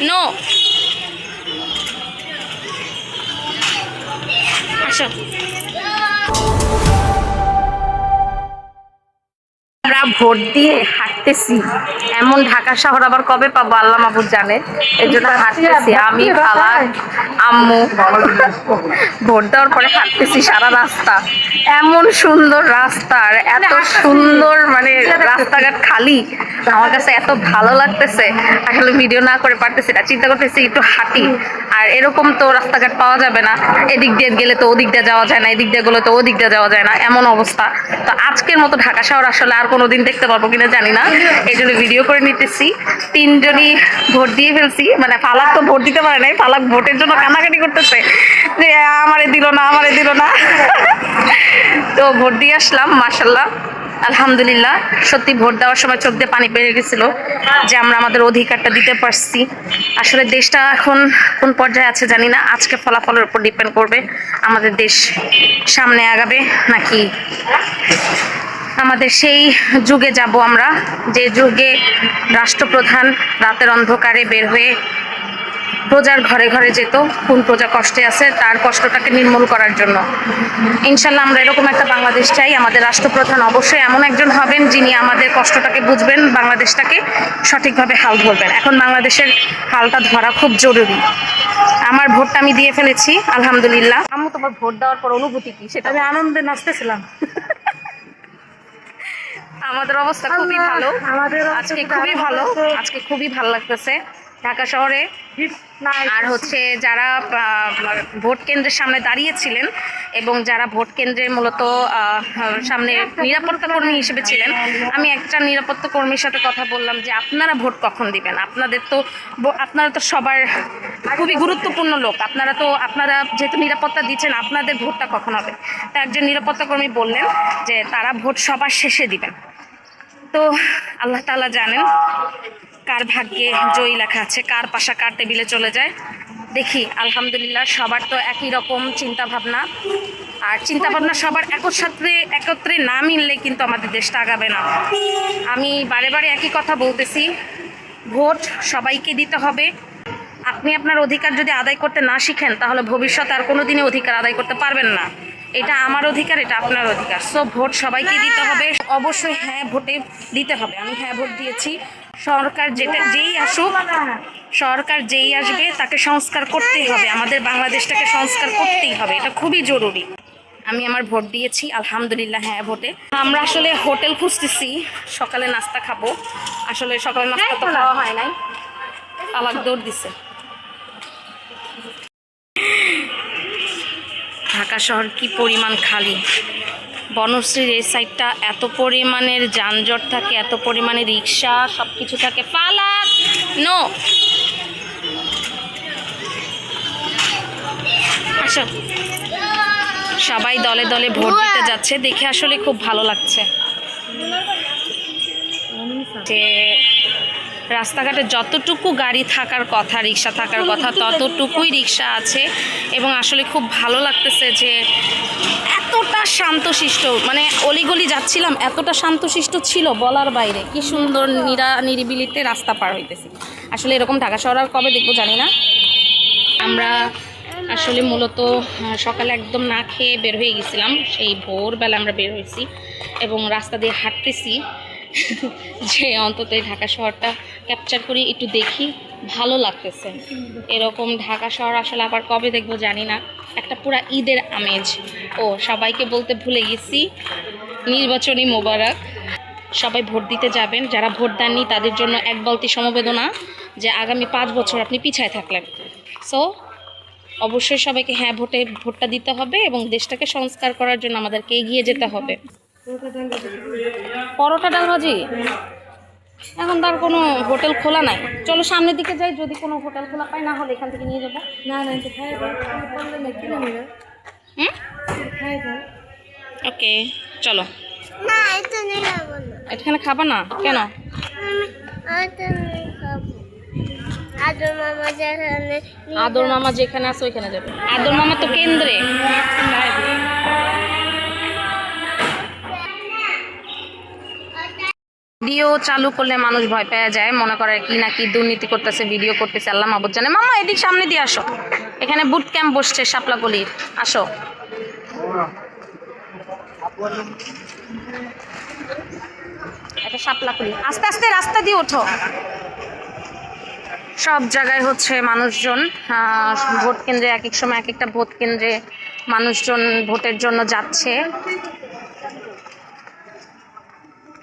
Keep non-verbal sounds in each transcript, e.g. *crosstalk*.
No আসো vote দিয়ে হাঁটতেছি। এমন ঢাকা শহর আবার কবে পাবো আল্লাহ মাহবুব জানে। এই জন্য হাঁটতেছি। আমি খালা আম্মু ভোট দেওয়ার পরে হাঁটতেছি সারা রাস্তা। এমন সুন্দর রাস্তা আর এত সুন্দর মানে রাস্তাঘাট খালি। আমার কাছে এত ভালো লাগতেছে। আসলে ভিডিও না করে পারতেছি না। চিন্তা করতেছি একটু হাঁটি। আর এরকম তো রাস্তাঘাট পাওয়া যাবে না। এদিক দিয়ে গেলে তো ওদিক দিয়ে যাওয়া যায় না, এদিক দিয়ে গেলে তো ওদিক দিয়ে যাওয়া যায় না, এমন অবস্থা। তো আজকের মতো ঢাকা শহর আসলে আর কোনোদিন দেখতে পারব কিনা জানি না। এই জন্য ভিডিও করে নিতেছি। তিনজনই ভোট দিয়ে ফেলছি। মানে ফালাক তো ভোট দিতে পারে নাই, ফালাক ভোটের জন্য কানাকাটি করতেছে। যে আমারে দিল না, আমারে দিল না। তো ভোট দিয়ে আসলাম মাসাল্লাহ আলহামদুলিল্লাহ, সত্যি ভোট দেওয়ার সময় চোখ দিয়ে পানি পেয়ে গেছিল যে আমরা আমাদের অধিকারটা দিতে পারছি। আসলে দেশটা এখন কোন পর্যায়ে আছে জানি না, আজকে ফলাফলের উপর ডিপেন্ড করবে। আমাদের দেশ সামনে আগাবে নাকি আমাদের সেই যুগে যাব আমরা, যে যুগে রাষ্ট্রপ্রধান রাতের অন্ধকারে বের হয়ে প্রজার ঘরে ঘরে যেত কোন প্রজা কষ্টে আছে তার কষ্টটাকে নির্মূল করার জন্য। ইনশাল্লাহ আমরা এরকম একটা বাংলাদেশ চাই আমাদের রাষ্ট্রপ্রধান অবশ্যই এমন একজন হবেন যিনি আমাদের কষ্টটাকে বুঝবেন বাংলাদেশটাকে সঠিকভাবে হাল ধরবেন। এখন বাংলাদেশের হালটা ধরা খুব জরুরি। আমার ভোটটা আমি দিয়ে ফেলেছি আলহামদুলিল্লাহ। আম্মু তোমার ভোট দেওয়ার পর অনুভূতি কি? সেটা আমি আনন্দে নাচতেছিলাম। আমাদের অবস্থা খুবই ভালো। আমাদের আজকে খুবই ভালো। আজকে খুবই ভালো লাগতেছে। ঢাকা শহরে। আর হচ্ছে যারা ভোট কেন্দ্রের সামনে দাঁড়িয়েছিলেন এবং যারা ভোট কেন্দ্রের মূলত সামনে নিরাপত্তা কর্মী হিসেবে ছিলেন, আমি একটা নিরাপত্তা কর্মীর সাথে কথা বললাম যে আপনারা ভোট কখন দিবেন? আপনাদের তো আপনারা তো সবার খুবই গুরুত্বপূর্ণ লোক। আপনারা তো, আপনারা যেহেতু নিরাপত্তা দিচ্ছেন, আপনাদের ভোটটা কখন হবে? তা একজন নিরাপত্তা কর্মী বললেন যে তারা ভোট সবার শেষে দিবেন। তো আল্লাহ তাআলা জানেন কার ভাগ্যে জয়ী লেখা আছে, কার পাশা কার টেবিলে চলে যায়। দেখি, আলহামদুলিল্লাহ সবার তো একই রকম চিন্তা ভাবনা আর চিন্তা ভাবনা সবার একসাথে একত্রে না মিললে কিন্তু আমাদের দেশটা আগাবে না। আমি বারে বারে একই কথা বলতেছি, ভোট সবাইকে দিতে হবে। আপনি আপনার অধিকার যদি আদায় করতে না শিখেন, তাহলে ভবিষ্যতে আর কোনো দিনই অধিকার আদায় করতে পারবেন না। এটা আমার অধিকার, এটা আপনার অধিকার। সো ভোট সবাইকে দিতে হবে। অবশ্যই হ্যাঁ ভোটে দিতে হবে। আমি হ্যাঁ ভোট দিয়েছি। সরকার যেটা যেই আসুক, সরকার যেই আসবে তাকে সংস্কার করতেই হবে। আমাদের বাংলাদেশটাকে সংস্কার করতেই হবে। এটা খুবই জরুরি। আমি আমার ভোট দিয়েছি, আলহামদুলিল্লাহ হ্যাঁ ভোটে। আমরা আসলে হোটেল খুঁজতেছি, সকালে নাস্তা খাব। আসলে সকালে নাস্তা তো খাওয়া হয় নাই। তালাক দৌড় দিছে। ঢাকা শহর কি পরিমাণ খালি। বনশ্রীর এই সাইডটা এত পরিমাণের যানজট থাকে এত পরিমাণে রিক্সা সব কিছু থাকে। পালাক নো আসো সবাই দলে দলে ভোট দিতে যাচ্ছে দেখে আসলে খুব ভালো লাগছে। যে রাস্তাঘাটে যতটুকু গাড়ি থাকার কথা রিক্সা থাকার কথা ততটুকুই রিক্সা আছে। এবং আসলে খুব ভালো লাগতেছে যে শান্তশিষ্ট। মানে অলিগলি যাচ্ছিলাম, এতটা শান্তশিষ্ট ছিল বলার বাইরে। কি সুন্দর নিরা নিরিবিলিতে রাস্তা পার হইতেছি। আসলে এরকম ঢাকা শহর আর কবে দেখব জানি না। আমরা আসলে মূলত সকালে একদম না খেয়ে বের হয়ে গেছিলাম। সেই ভোরবেলা আমরা বের হয়েছি এবং রাস্তা দিয়ে হাঁটতেছি। *laughs* যে অন্তত এই ঢাকা শহরটা ক্যাপচার করি, একটু দেখি, ভালো লাগতেছে। এরকম ঢাকা শহর আসলে আবার কবে দেখব জানি না। একটা পুরা ঈদের আমেজ। ও, সবাইকে বলতে ভুলে গেছি, নির্বাচনী মোবারক। সবাই ভোট দিতে যাবেন। যারা ভোট দেননি, তাদের জন্য এক বালতি সমবেদনা যে আগামী পাঁচ বছর আপনি পিছায় থাকলেন। সো অবশ্যই সবাইকে হ্যাঁ ভোটে, ভোটটা দিতে হবে এবং দেশটাকে সংস্কার করার জন্য আমাদেরকে এগিয়ে যেতে হবে। পরোটা ডাল ভাজি? এখন তার কোনো হোটেল খোলা নাই। চলো সামনের দিকে যাই যদি কোনো হোটেল খোলা পাই না হলে এখান থেকে নিয়ে যাব। না না ওকে চলো। না এটা নিয়ে যাব না। এখানে খাবা না? কেন? আদর মামা যেখানে আছে ওইখানে যাবে। আদর মামা তো কেন্দ্রে। ভিডিও চালু করলে মানুষ ভয় পেয়ে যায়, মনে করে কি না কি দুর্নীতি করতেছে, ভিডিও করতেছে, আল্লাহ মাবুদ জানে। মামা, এদিক সামনে দিয়ে আসো। এখানে বুট ক্যাম্প বসছে শাপলাকলির আসো। এটা আস্তে আস্তে রাস্তা দিয়ে ওঠো। সব জায়গায় হচ্ছে মানুষজন ভোট কেন্দ্রে এক এক সময় এক একটা ভোট কেন্দ্রে মানুষজন ভোটের জন্য যাচ্ছে।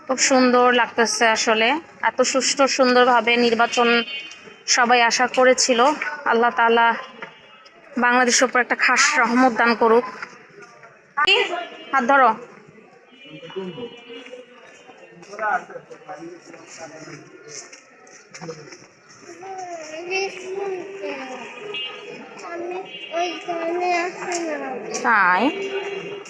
খুব সুন্দর লাগতেছে আসলে। এত সুষ্ঠু সুন্দরভাবে নির্বাচন সবাই আশা করেছিল। আল্লাহ তাআলা বাংলাদেশের উপর একটা খাস রহমত দান করুক? হাত ধরো। তাই?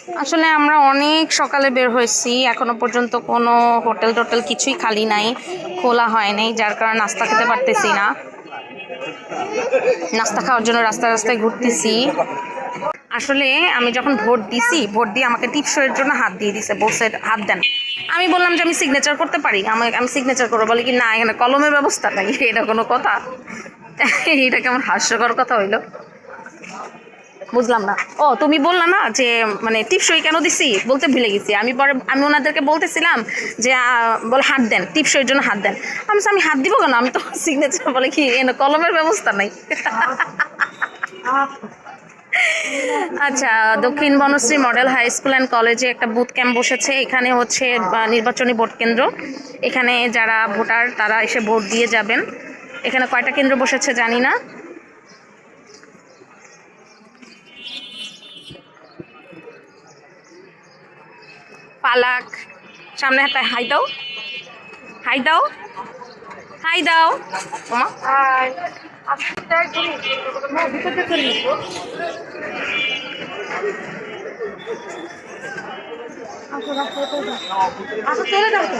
আসলে আমরা অনেক সকালে বের হয়েছি। এখনও পর্যন্ত কোনো হোটেল টোটেল কিছুই খালি নাই, খোলা হয় নাই, যার কারণে নাস্তা খেতে পারতেছি না। নাস্তা খাওয়ার জন্য রাস্তায় রাস্তায় ঘুরতেছি। আসলে আমি যখন ভোট দিছি, ভোট দিয়ে আমাকে টিপসইয়ের জন্য হাত দিয়ে দিছে, বলছে, হাত দেন। আমি বললাম যে, আমি সিগনেচার করতে পারি। আমি আমি সিগনেচার করব। বলে কি, না, এখানে কলমের ব্যবস্থা নাই। *laughs* এটা কোনো কথা? *laughs* এটা কেমন হাস্যকর কথা হইল? বুঝলাম না। ও তুমি বললা না যে মানে টিপসই কেন দিছি? বলতে ভুলে গেছি। আমি পরে আমি ওনাদেরকে বলতেছিলাম যে বলে হাত দেন টিপসইয়ের জন্য হাত দেন। আমি আমি হাত দিব কেন? আমি তো সিগনেচার বলে কি এ না, কলমের ব্যবস্থা নাই? আচ্ছা দক্ষিণ Banasree model high school and কলেজে একটা বুথ ক্যাম্প বসেছে। এখানে হচ্ছে নির্বাচনী ভোট কেন্দ্র। এখানে যারা ভোটার তারা এসে ভোট দিয়ে যাবেন। এখানে কয়টা কেন্দ্র বসেছে জানি না। পালাক। সামনে হাতে হাই দাও। হাই দাও। হাই দাও। ওমা আসো চলে যাও তো?